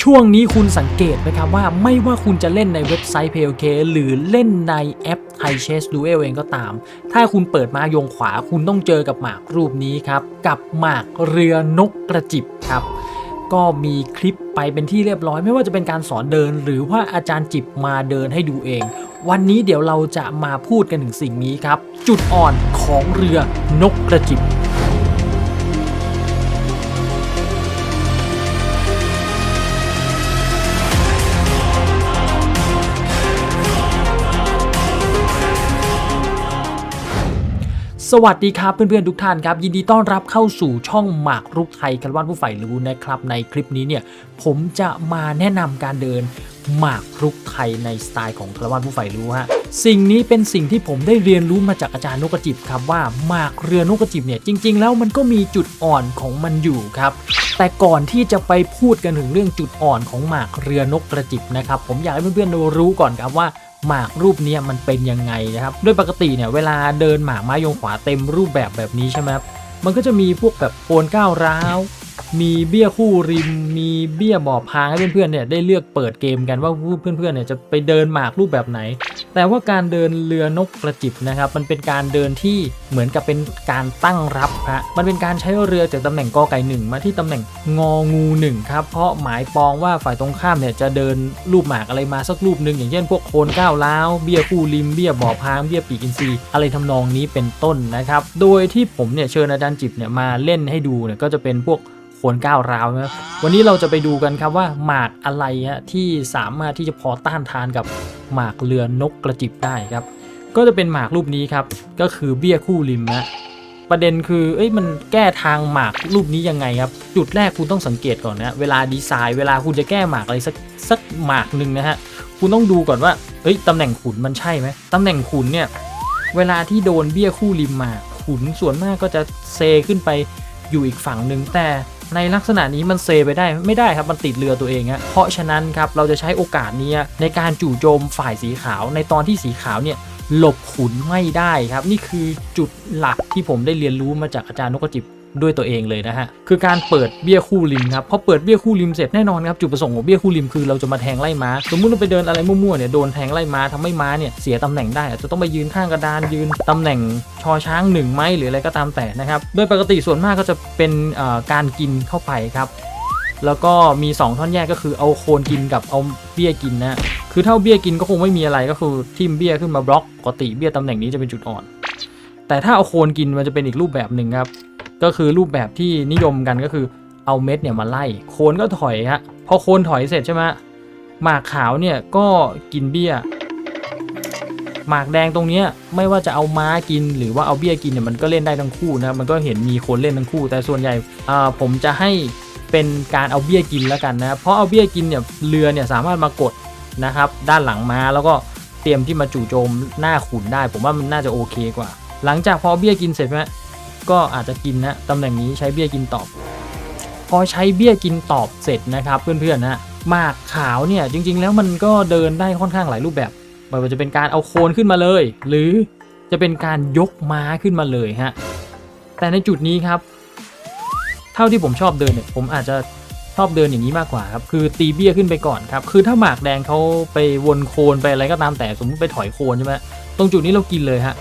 ช่วงนี้คุณสังเกตไหมครับว่าไม่ว่าคุณจะเล่นในเว็บไซต์ PLK หรือเล่นในแอป Thai Chess Duel เองก็ตาม ถ้าคุณเปิดมายงขวาคุณต้องเจอกับหมากรูปนี้ครับ กับหมากเรือนกกระจิบครับก็มีคลิปไปเป็นที่เรียบร้อย ไม่ว่าจะเป็นการสอนเดิน หรือว่าอาจารย์จิบมาเดินให้ดูเอง วันนี้เดี๋ยวเราจะมาพูดกันถึงสิ่งนี้ครับ จุดอ่อนของเรือนกกระจิบ สวัสดีครับเพื่อนๆทุกท่านครับ ยินดีต้อนรับเข้าสู่ช่องหมากรุกไทยคารวานผู้ใฝ่รู้นะครับ ในคลิปนี้เนี่ยผมจะมาแนะนำการเดินหมากรุกไทยในสไตล์ของคารวานผู้ใฝ่รู้ฮะสิ่งนี้เป็นสิ่งที่ผมได้เรียนรู้มาจากอาจารย์นกกระจิบครับว่าหมากเรือนกกระจิบเนี่ยจริง ๆ แล้วมันก็มีจุดอ่อนของมันอยู่ครับ แต่ก่อนที่จะไปพูดกันถึงเรื่องจุดอ่อนของหมากเรือนกกระจิบนะครับผมอยากให้เพื่อนๆรู้ก่อนครับว่า หมากรูปนี้มันเป็นยังไงนะครับโดยปกติเนี่ยเวลาเดินหมากไม้ยงขวาเต็มรูปแบบแบบนี้ใช่ไหมครับมันก็จะมีพวกแบบโคนก้าวร้าวมีเบี้ยคู่ริม มีเบี้ยบอบพางให้เพื่อนๆเนี่ยได้เลือกเปิดเกมกันว่าเพื่อนๆเนี่ยจะไปเดินหมากรูปแบบไหน แต่ว่าการเดินเรือนกกระจิบนะครับ มันเป็นการเดินที่เหมือนกับเป็นการตั้งรับฮะมันเป็นการใช้เรือจากตำแหน่งกอไก่หนึ่งมาที่ตำแหน่งงองูหนึ่งครับ เพราะหมายปองว่าฝ่ายตรงข้ามเนี่ยจะเดินรูปหมากอะไรมาสักรูปหนึ่งอย่างเช่นพวกโคนก้าวล้าวเบี้ยคู่ริมเบี้ยบ่อพางเบี้ยปีกอินทรีอะไรทำนองนี้เป็นต้นนะครับ โดยที่ผมเนี่ยเชิญอาจารย์จิบเนี่ยมาเล่นให้ดูเนี่ยก็จะเป็นพวก โคนก้าวร้าวนะวันนี้เราจะไปดูกันครับว่าหมากอะไรฮะที่สามารถที่จะพอต้านทานกับหมากเรือนกกระจิบได้ครับ ก็จะเป็นหมากรูปนี้ครับ ก็คือเบี้ยคู่ริมนะประเด็นคือเอ้ยมันแก้ทางหมากรูปนี้ยังไงครับ จุดแรกคุณต้องสังเกตก่อนนะเวลาดีไซน์เวลาคุณจะแก้หมากอะไรสักสักหมากหนึ่งนะฮะคุณต้องดูก่อนว่าเอ้ยตำแหน่งขุนมันใช่ไหมตำแหน่งขุนเนี่ยเวลาที่โดนเบี้ยคู่ริมมาขุนส่วนมากก็จะเซขึ้นไปอยู่อีกฝั่งหนึ่งแต่ ในลักษณะนี้มันเซไปได้ไม่ได้ครับมันติดเรือตัวเองฮะเพราะฉะนั้นครับเราจะใช้โอกาสนี้ในการจู่โจมฝ่ายสีขาว ในตอนที่สีขาวเนี่ยหลบขุนไม่ได้ครับ นี่คือจุดหลักที่ผมได้เรียนรู้มาจากอาจารย์นกจิบ ด้วยตัวเองเลยนะฮะคือการเปิดเบี้ยคู่ริมครับพอเปิดเบี้ยคู่ริมเสร็จแน่นอนครับจุดประสงค์ของเบี้ยคู่ริมคือเราจะมาแทงไล่ม้า สมมุติเราไปเดินอะไรมั่วๆเนี่ยโดนแทงไล่ม้าทำให้ม้าเนี่ยเสียตำแหน่งได้อาจจะต้องไปยืนข้างกระดานยืนตำแหน่งชอช้างหนึ่งไหมหรืออะไรก็ตามแต่นะครับโดยปกติส่วนมากก็จะเป็นการกินเข้าไปครับแล้วก็มี 2 ท่อนแยกก็คือเอาโคนกินกับเอาเบี้ยกินนะ คือถ้าเอาเบี้ยกินก็คงไม่มีอะไรก็คือทิมเบี้ยขึ้นมาบล็อกปกติเบี้ยตำแหน่งนี้จะเป็นจุดอ่อน แต่ถ้าเอาโคนกินมันจะเป็นอีกรูปแบบหนึ่งครับ ก็คือรูปแบบที่นิยมกันก็คือเอาเม็ดเนี่ยมาไล่โคนก็ถอยฮะพอโคนถอยเสร็จใช่ไหมหมากขาวเนี่ยก็กินเบี้ย หมากแดงตรงเนี้ยไม่ว่าจะเอาม้ากินหรือว่าเอาเบี้ยกินเนี่ยมันก็เล่นได้ทั้งคู่นะมันก็เห็นมีคนเล่นทั้งคู่ แต่ส่วนใหญ่ผมจะให้เป็นการเอาเบี้ยกินแล้วกันนะเพราะเอาเบี้ยกินเนี่ยเรือเนี่ยสามารถมากดนะครับด้านหลังม้าแล้วก็เตรียมที่มาจู่โจมหน้าขุนได้ ผมว่ามันน่าจะโอเคกว่า หลังจากพอเบี้ยกินเสร็จไหม ก็อาจจะกินนะตำแหน่งนี้ใช้เบี้ยกินตอบ พอใช้เบี้ยกินตอบเสร็จนะครับ เพื่อนๆนะหมากขาวเนี่ยจริง ๆ แล้วมันก็เดินได้ค่อนข้างหลายรูปแบบไม่ว่าจะเป็นการเอาโคนขึ้นมาเลย หรือจะเป็นการยกม้าขึ้นมาเลยฮะแต่ในจุดนี้ครับ เท่าที่ผมชอบเดินเนี่ยผมอาจจะชอบเดินอย่างนี้มากกว่าครับคือตีเบี้ยขึ้นไปก่อนครับคือถ้าหมากแดงเขาไปวนโคนไปอะไรก็ตามแต่สมมติไปถอยโคนใช่ไหมตรงจุดนี้เรากินเลยฮะ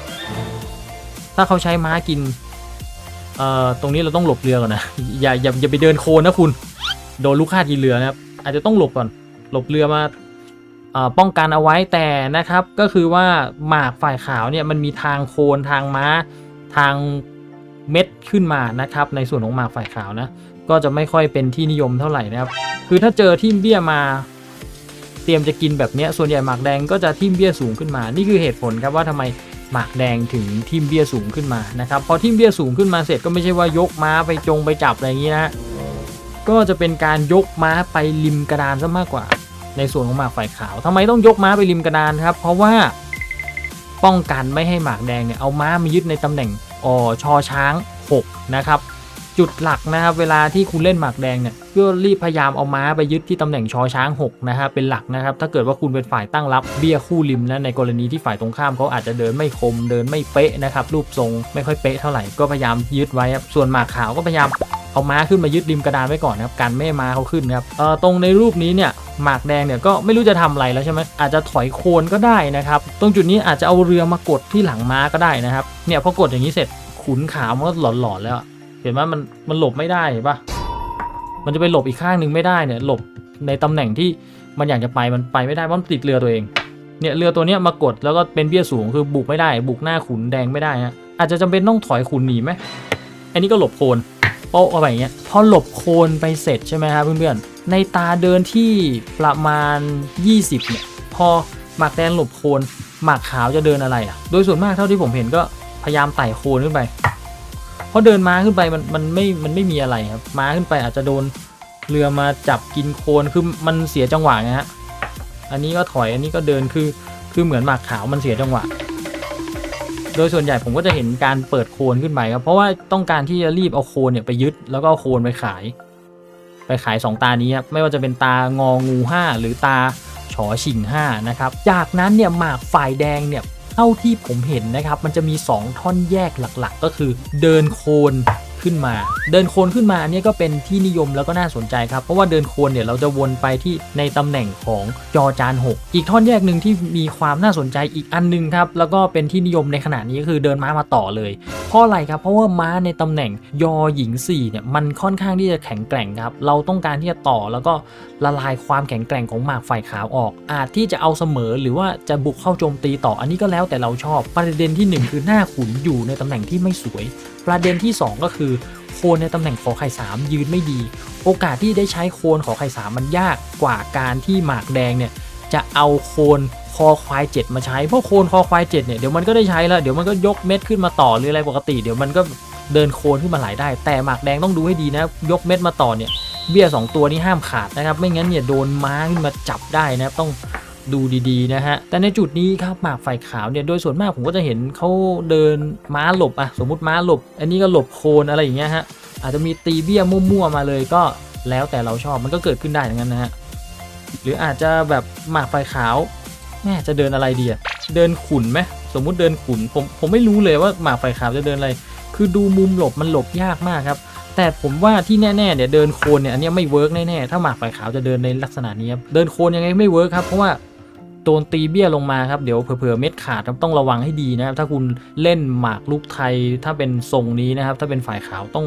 ถ้าเขาใช้ม้ากิน เอ่อตรงนี้เราต้องหลบเรือก่อนนะอย่าอย่าอย่าไปเดินโคนนะคุณ โดนลูกค้ากินเรือนะครับ อาจจะต้องหลบก่อน หลบเรือมาเอ่อป้องกันเอาไว้แต่นะครับก็คือว่าหมากฝ่ายขาวเนี่ยมันมีทางโคนทางม้าทางเม็ดขึ้นมานะครับ ในส่วนของหมากฝ่ายขาวนะ ก็จะไม่ค่อยเป็นที่นิยมเท่าไหร่นะครับ คือถ้าเจอทิมเบี้ยมา เตรียมจะกินแบบเนี้ยส่วนใหญ่หมากแดงก็จะทิมเบี้ยสูงขึ้นมา นี่คือเหตุผลครับว่าทำไม หมากแดงถึงทีมเบี้ยสูงขึ้นมานะครับพอทีมเบี้ยสูงขึ้นมาเสร็จก็ไม่ใช่ว่ายกม้าไปจงไปจับอะไรอย่างนี้นะก็จะเป็นการยกม้าไปริมกระดานซะมากกว่า ในส่วนของหมากฝ่ายขาวทำไมต้องยกม้าไปริมกระดานครับ เพราะว่าป้องกันไม่ให้หมากแดงเนี่ยเอาม้ามายึดในตำแหน่งอชอช้าง 6 นะครับ จุดหลักนะครับเวลาที่คุณเล่นหมากแดงเนี่ยก็รีบพยายามเอาม้าไปยึดที่ตำแหน่งชอช้าง6นะครับเป็นหลักนะครับถ้าเกิดว่าคุณเป็นฝ่ายตั้งรับเบี้ยคู่ริมนะในกรณีที่ฝ่ายตรงข้ามเขาอาจจะเดินไม่คมเดินไม่เป๊ะนะครับรูปทรงไม่ค่อยเป๊ะเท่าไหร่ก็พยายามยึดไว้ครับส่วนหมากขาวก็พยายามเอาม้าขึ้นมายึดริมกระดานไว้ก่อนนะครับการไม่ให้ม้าเขาขึ้นนะครับเอ่อตรงในรูปนี้เนี่ยหมากแดงเนี่ยก็ไม่รู้จะทำอะไรแล้วใช่ไหมอาจจะถอยโคนก็ได้นะครับตรงจุดนี้อาจจะเอาเรือมากดที่หลังม้าก็ได้นะครับเนี่ยพอกดอย่างนี้เสร็จขุนขาวมันก็หลอนๆแล้ว เห็นไหมมันมันหลบไม่ได้เห็นปะมันจะไปหลบอีกข้างหนึ่งไม่ได้เนี่ยหลบในตำแหน่งที่มันอยากจะไปมันไปไม่ได้เพราะมันติดเรือตัวเองเนี่ยเรือตัวเนี้ยมากดแล้วก็เป็นเบี้ยสูงคือบุกไม่ได้ บุกหน้าขุนแดงไม่ได้ฮะอาจจะจำเป็นต้องถอยขุนหนีไหมอันนี้ก็หลบโคนโป๊ะอะไรเงี้ยพอหลบโคนไปเสร็จใช่ไหมครับเพื่อนๆในตาเดินที่ประมาณ 20เนี่ยพอหมากแดงหลบโคนหมากขาวจะเดินอะไรอะ โดยส่วนมากเท่าที่ผมเห็นก็พยายามไต่โคนขึ้นไป เพราะเดินม้าขึ้นไปมันมันไม่มันไม่มีอะไรครับม้าขึ้นไปอาจจะโดนเรือมาจับกินโคนคือมันเสียจังหวะไงฮะอันนี้ก็ถอยอันนี้ก็เดินคือคือเหมือนหมากขาวมันเสียจังหวะ โดยส่วนใหญ่ผมก็จะเห็นการเปิดโคนขึ้นไปครับเพราะว่าต้องการที่จะรีบเอาโคนเนี่ยไปยึดแล้วก็เอาโคนไปขาย ไปขาย 2 ตานี้ครับไม่ว่าจะเป็นตางองู5หรือตาฉอฉิง5นะครับจากนั้นเนี่ยหมากฝ่ายแดงเนี่ย เท่าที่ผมเห็นนะครับ มันจะมี 2 ท่อนแยกหลักๆ ก็คือ เดินโคน ขึ้นมา เดินโคนขึ้นมาอันนี้ก็เป็นที่นิยมแล้วก็น่าสนใจครับเพราะว่าเดินโคนเนี่ยเราจะวนไปที่ในตำแหน่งของจอจาน 6 อีกท่อนแยกหนึ่งที่มีความน่าสนใจอีกอันหนึงครับแล้วก็เป็นที่นิยมในขณะนี้ก็คือเดินม้ามาต่อเลยเพราะอะไรครับเพราะว่าม้าในตำแหน่งยอหญิง4เนี่ยมันค่อนข้างที่จะแข็งแกร่งครับเราต้องการที่จะต่อแล้วก็ละลายความแข็งแกร่งของหมากฝ่ายขาวออก อาจที่จะเอาเสมอหรือว่าจะบุกเข้าโจมตีต่ออันนี้ก็แล้วแต่เราชอบประเด็นที่หนึ่งคือหน้าขุนอยู่ในตำแหน่งที่ไม่สวย ประเด็นที่สองก็คือโคนในตำแหน่งขอไข่สามยืนไม่ดี โอกาสที่ได้ใช้โคนขอไข่สามมันยากกว่าการที่หมากแดงเนี่ยจะเอาโคนคอควายเจ็ดมาใช้เพราะโคนคอควายเจ็ดเนี่ยเดี๋ยวมันก็ได้ใช้แล้วเดี๋ยวมันก็ยกเม็ดขึ้นมาต่อหรืออะไรปกติ เดี๋ยวมันก็เดินโคนขึ้นมาไหลได้ แต่หมากแดงต้องดูให้ดีนะ ยกเม็ดมาต่อเนี่ยเบี้ยสองตัวนี้ห้ามขาดนะครับ ไม่งั้นเนี่ยโดนม้าขึ้นมาจับได้นะครับต้อง ดูดีๆนะฮะ แต่ในจุดนี้ครับหมากไฟขาวเนี่ย โดยส่วนมากผมก็จะเห็นเขาเดินม้าหลบอะสมมุติม้าหลบ อันนี้ก็หลบโคนอะไรอย่างเงี้ยฮะ อาจจะมีตีเบี้ยมั่วๆมาเลยก็แล้วแต่เราชอบมันก็เกิดขึ้นได้อย่างนั้นนะฮะ หรืออาจจะแบบหมากไฟขาวแม่จะเดินอะไรดีอะเดินขุนไหมสมมุติเดินขุนผมผมไม่รู้เลยว่าหมากไฟขาวจะเดินอะไร คือดูมุมหลบมันหลบยากมากครับแต่ผมว่าที่แน่ๆเนี่ยเดินโคนเนี่ยอันนี้ไม่เวิร์กแน่ๆถ้าหมากไฟขาวจะเดินในลักษณะนี้ครับเดินโคนยังไงไม่เวิร์กครับเพราะว่า โดนตีเบี้ยลงมาครับ เดี๋ยวเผื่อเม็ดขาดครับต้องระวังให้ดีนะครับ ถ้าคุณเล่นหมากลูกไทยถ้าเป็นทรงนี้นะครับ ถ้าเป็นฝ่ายขาวต้อง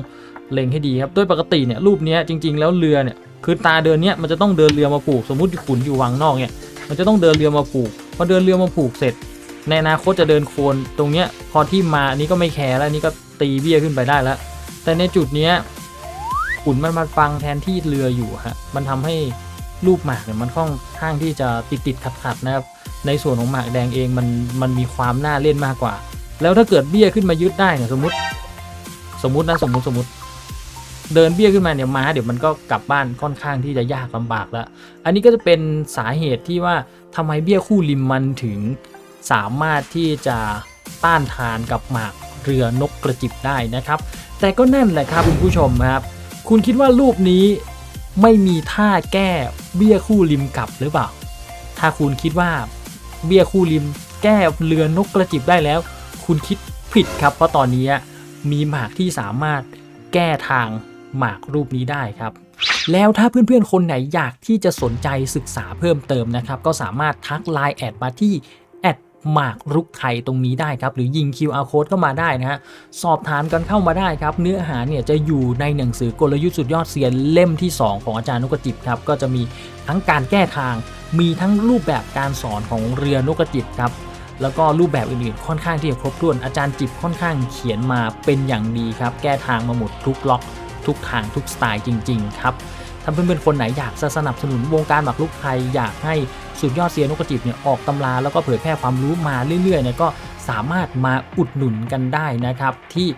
เล็งให้ดีครับ โดยปกติเนี่ยรูปนี้จริง ๆ แล้วเรือเนี่ยคือตาเดินเนี้ยมันจะต้องเดินเรือมาผูก สมมติขุนอยู่วังนอกเนี่ยมันจะต้องเดินเรือมาผูกพอเดินเรือมาผูกเสร็จ ในอนาคตจะเดินโคนตรงเนี้ยพอที่มาอันนี้ก็ไม่แคร์แล้วนนี้ก็ตีเบี้ยขึ้นไปได้แล้วแต่ในจุดเนี้ยขุนมันมาฟังแทนที่เรืออยู่ฮะมันทำให้ รูปหมากเนี่ยมันค่อนข้างที่จะติดติดขัดขัดๆนะครับ ในส่วนของหมากแดงเองมันมันมีความน่าเล่นมากกว่า แล้วถ้าเกิดเบี้ยขึ้นมายึดได้เนี่ยสมมติ สมมตินะสมมติสมมติ เดินเบี้ยขึ้นมาเนี่ยม้าเดี๋ยวมันก็กลับบ้านค่อนข้างที่จะยากลำบากแล้วอันนี้ก็จะเป็นสาเหตุที่ว่าทำไมเบี้ยคู่ริมมันถึงสามารถที่จะต้านทานกับหมากเรือนกกระจิบได้นะครับ แต่ก็นั่นแหละครับคุณผู้ชมครับ คุณคิดว่ารูปนี้ ไม่มีท่าแก้เบี้ยคู่ริมกลับหรือเปล่า ถ้าคุณคิดว่าเบี้ยคู่ริมแก้เรือนกกระจิบได้แล้ว คุณคิดผิดครับ เพราะตอนนี้มีหมากที่สามารถแก้ทางหมากรูปนี้ได้ครับ แล้วถ้าเพื่อนๆ คนไหนอยากที่จะสนใจศึกษาเพิ่มเติมนะครับ ก็สามารถทักไลน์แอดมาที่ หมากรุกไทยตรงนี้ได้ครับ หรือยิง QR code เข้ามาได้นะฮะสอบถามกันเข้ามาได้ครับ เนื้อหาเนี่ยจะอยู่ในหนังสือกลยุทธ์สุดยอดเซียนเล่มที่ 2 ของอาจารย์นกกจิบครับก็จะมีทั้งการแก้ทาง มีทั้งรูปแบบการสอนของเรือนกกจิบครับแล้วก็รูปแบบอื่นๆ ค่อนข้างที่จะครบถ้วนอาจารย์จิบค่อนข้างเขียนมาเป็นอย่างดีครับ แก้ทางมาหมดทุกล็อก ทุกทางทุกสไตล์จริง ๆ ครับ ถ้าเพื่อนๆคนไหนอยากสนับสนุนวงการหมากรุกไทย อยากให้สุดยอดเซียนนกกระจิบเนี่ยออกตำราแล้วก็เผยแพร่ความรู้มาเรื่อยๆเนี่ยก็สามารถมาอุดหนุนกันได้นะครับที่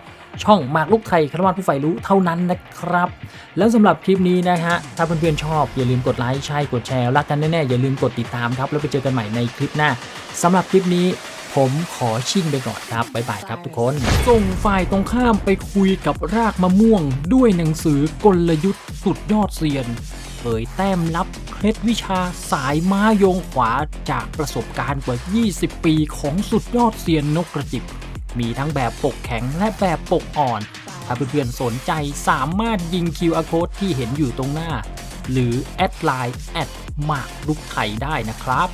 ช่องหมากรุกไทยคารวาผู้ใฝ่รู้เท่านั้นนะครับ แล้วสำหรับคลิปนี้นะฮะ ถ้าเพื่อนๆชอบอย่าลืมกดไลค์ใช่กดแชร์รักกันแน่ๆอย่าลืมกดติดตามครับ แล้วไปเจอกันใหม่ในคลิปหน้าสำหรับคลิปนี้ ผมขอชิ่งไปก่อนครับบ๊ายบายครับทุกคน ส่งฝ่ายตรงข้ามไปคุยกับรากมะม่วง ด้วยหนังสือกลยุทธ์สุดยอดเซียนเผยแต้มลับเคล็ดวิชาสายม้าโยงขวาจากประสบการณ์กว่า 20 ปีของสุดยอดเซียนนกกระจิบ มีทั้งแบบปกแข็งและแบบปกอ่อน ถ้าเพื่อนๆสนใจสามารถยิง QR code ที่เห็นอยู่ตรงหน้า หรือแอดไลน์แอดหมากรุกไทยได้นะครับ